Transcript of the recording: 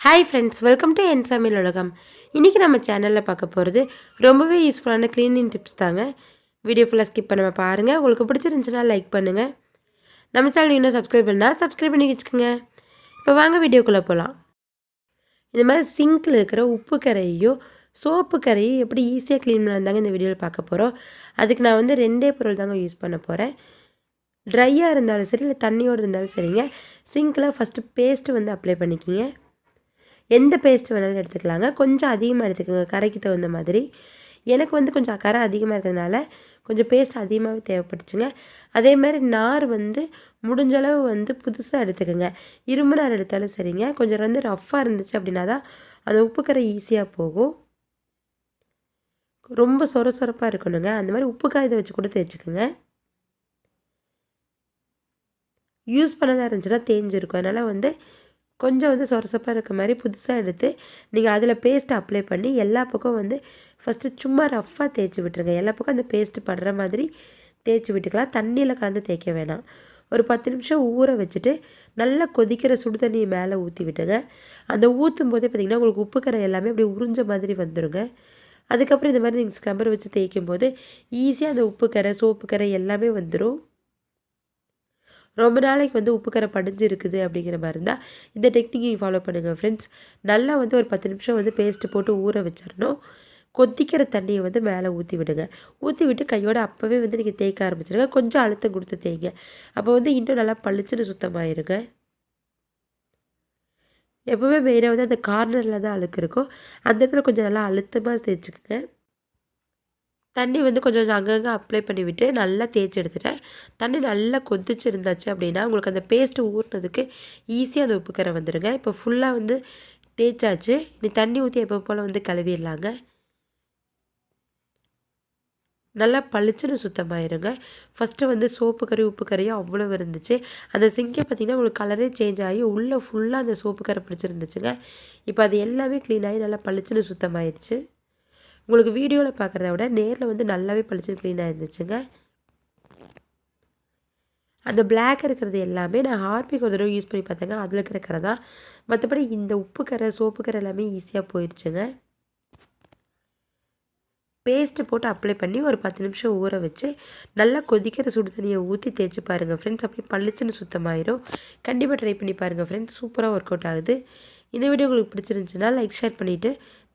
Hi friends welcome to என் சமையல் உலகம் இன்றைக்கி நம்ம சேனலில் பார்க்க போகிறது ரொம்பவே யூஸ்ஃபுல்லான க்ளீனிங் டிப்ஸ் தாங்க. வீடியோ ஃபுல்லாக ஸ்கிப் பண்ணாமல் பாருங்கள் உங்களுக்கு பிடிச்சிருந்துச்சுன்னா லைக் பண்ணுங்கள் நம்ம சேனல் இன்னும் சப்ஸ்கிரைப் பண்ணால் சப்ஸ்கிரைப் பண்ணி வச்சுக்கோங்க. இப்போ வாங்க வீடியோக்குள்ளே போகலாம் இந்த மாதிரி சிங்கில் இருக்கிற உப்பு கரையோ சோப்பு கரையோ எப்படி ஈஸியாக க்ளீன் பண்ணாங்க இந்த வீடியோவில் பார்க்க போகிறோம் அதுக்கு நான் வந்து ரெண்டே பொருள் தாங்க யூஸ் பண்ண போகிறேன் ட்ரையாக இருந்தாலும் சரி இல்லை தண்ணியோடு இருந்தாலும் சரிங்க. சிங்கில் ஃபஸ்ட்டு பேஸ்ட்டு வந்து அப்ளை பண்ணிக்கிங்க. எந்த பேஸ்ட் வேணாலும் எடுத்துக்கலாங்க. கொஞ்சம் அதிகமாக எடுத்துக்கோங்க. கரைக்கு தகுந்த மாதிரி. எனக்கு வந்து கொஞ்சம் கரை அதிகமாக இருக்கிறதுனால கொஞ்சம் பேஸ்ட் அதிகமாகவே தேவைப்பட்டுச்சுங்க. அதே மாதிரி நார் வந்து முடிஞ்சளவு வந்து புதுசாக எடுத்துக்கோங்க. இரும்பு நார் எடுத்தாலும் சரிங்க. கொஞ்சம் வந்து ரஃப்பாக இருந்துச்சு அப்படின்னா தான் அந்த உப்பு கரை ஈஸியாக போகும். ரொம்ப சொர சொரப்பாக இருக்கணுங்க. அந்த மாதிரி உப்பு காயத்தை வச்சு கூட தேய்ச்சிக்கோங்க. யூஸ் பண்ணதாக இருந்துச்சுன்னா தேஞ்சிருக்கும். அதனால் வந்து கொஞ்சம் வந்து சொரசப்பாக இருக்க மாதிரி புதுசாக எடுத்து நீங்கள் அதில் பேஸ்ட் அப்ளை பண்ணி எல்லா பக்கம் வந்து ஃபஸ்ட்டு சும்மா ரஃப்பாக தேய்ச்சி விட்டுருங்க. எல்லா பக்கம் அந்த பேஸ்ட்டு படுற மாதிரி தேய்ச்சி விட்டுக்கலாம். தண்ணியில் கலந்து தேய்க்க வேணாம். ஒரு பத்து நிமிஷம் ஊற வச்சுட்டு நல்லா கொதிக்கிற சுடு தண்ணியை மேலே ஊற்றி விட்டுங்க. அந்த ஊற்றும் போதே பார்த்திங்கன்னா உங்களுக்கு உப்பு கரை எல்லாமே அப்படியே உறிஞ்ச மாதிரி வந்துடுங்க அதுக்கப்புறம் இந்த மாதிரி நீங்கள் ஸ்க்ரப்பர் வச்சு தேய்க்கும் போது ஈஸியாக அந்த உப்பு கரை சோப்பு கரை எல்லாமே வந்துடும் ரொம்ப நாளைக்கு வந்து உப்புக்கரை படிஞ்சிருக்குது படிஞ்சு இருக்குது அப்படிங்கிற மாதிரி இருந்தால் இந்த டெக்னிக்கையும் ஃபாலோ பண்ணுங்கள் ஃப்ரெண்ட்ஸ் நல்லா வந்து ஒரு பத்து நிமிஷம் வந்து பேஸ்ட்டு போட்டு ஊற வச்சிடணும் கொதிக்கிற தண்ணியை வந்து மேலே ஊற்றி விடுங்க. ஊற்றி விட்டு கையோட அப்போவே வந்து நீங்கள் தேய்க்க ஆரம்பிச்சிடுங்க கொஞ்சம் அழுத்தம் கொடுத்து தேய்ங்க. அப்போ வந்து இன்னும் நல்லா பளிச்சுன்னு சுத்தமாயிருங்க. எப்போவுமே மெயினாக வந்து அந்த கார்னரில் தான் அழுக்கு இருக்கும். அந்த இடத்துல கொஞ்சம் நல்லா அழுத்தமாக தேய்ச்சிக்கோங்க. தண்ணி வந்து கொஞ்சம் கொஞ்சம் அங்கங்கே அப்ளை பண்ணிவிட்டு நல்லா தேய்ச்சி எடுத்துட்டேன். தண்ணி நல்லா கொதிச்சு இருந்தாச்சு அப்படின்னா உங்களுக்கு அந்த பேஸ்ட்டு ஊறினதுக்கு ஈஸியாக அந்த உப்புக்கரை வந்துடுங்க இப்போ ஃபுல்லாக வந்து தேய்ச்சாச்சு. நீ தண்ணி ஊற்றி எப்போ போல் வந்து கழுவிடலாங்க. நல்லா பளிச்சுன்னு சுத்தமாயிருங்க. ஃபஸ்ட்டு வந்து சோப்பு கறி உப்பு கறியும் அவ்வளோ இருந்துச்சு. அந்த சிங்கை பார்த்திங்கன்னா உங்களுக்கு கலரே சேஞ்ச் ஆகி உள்ளே ஃபுல்லாக அந்த சோப்பு கரை பிடிச்சிருந்துச்சுங்க. இப்போ அது எல்லாமே க்ளீன் ஆகி நல்லா பளிச்சுன்னு சுத்தமாயிருச்சு. உங்களுக்கு வீடியோவில் பார்க்குறத விட நேரில் வந்து நல்லாவே பளிச்சு க்ளீனாக இருந்துச்சுங்க. அந்த பிளாக் இருக்கிறது எல்லாமே நான் ஹார்பிக் ஒரு தடவை யூஸ் பண்ணி பார்த்தேங்க. அதில் இருக்கிற கரை தான். மற்றபடி இந்த உப்பு கரை சோப்பு கரை எல்லாமே ஈஸியாக போயிடுச்சுங்க பேஸ்ட்டு போட்டு அப்ளை பண்ணி ஒரு பத்து நிமிஷம் ஊற வச்சு நல்லா கொதிக்கிற சுடு தண்ணியை ஊற்றி தேய்ச்சி பாருங்கள் ஃப்ரெண்ட்ஸ் அப்படியே பளிச்சுன்னு சுத்தமாயிரும். கண்டிப்பாக ட்ரை பண்ணி பாருங்கள் ஃப்ரெண்ட்ஸ் சூப்பராக ஒர்க் அவுட் ஆகுது. இந்த வீடியோ உங்களுக்கு பிடிச்சிருந்துச்சுன்னா லைக் ஷேர் பண்ணிவிட்டு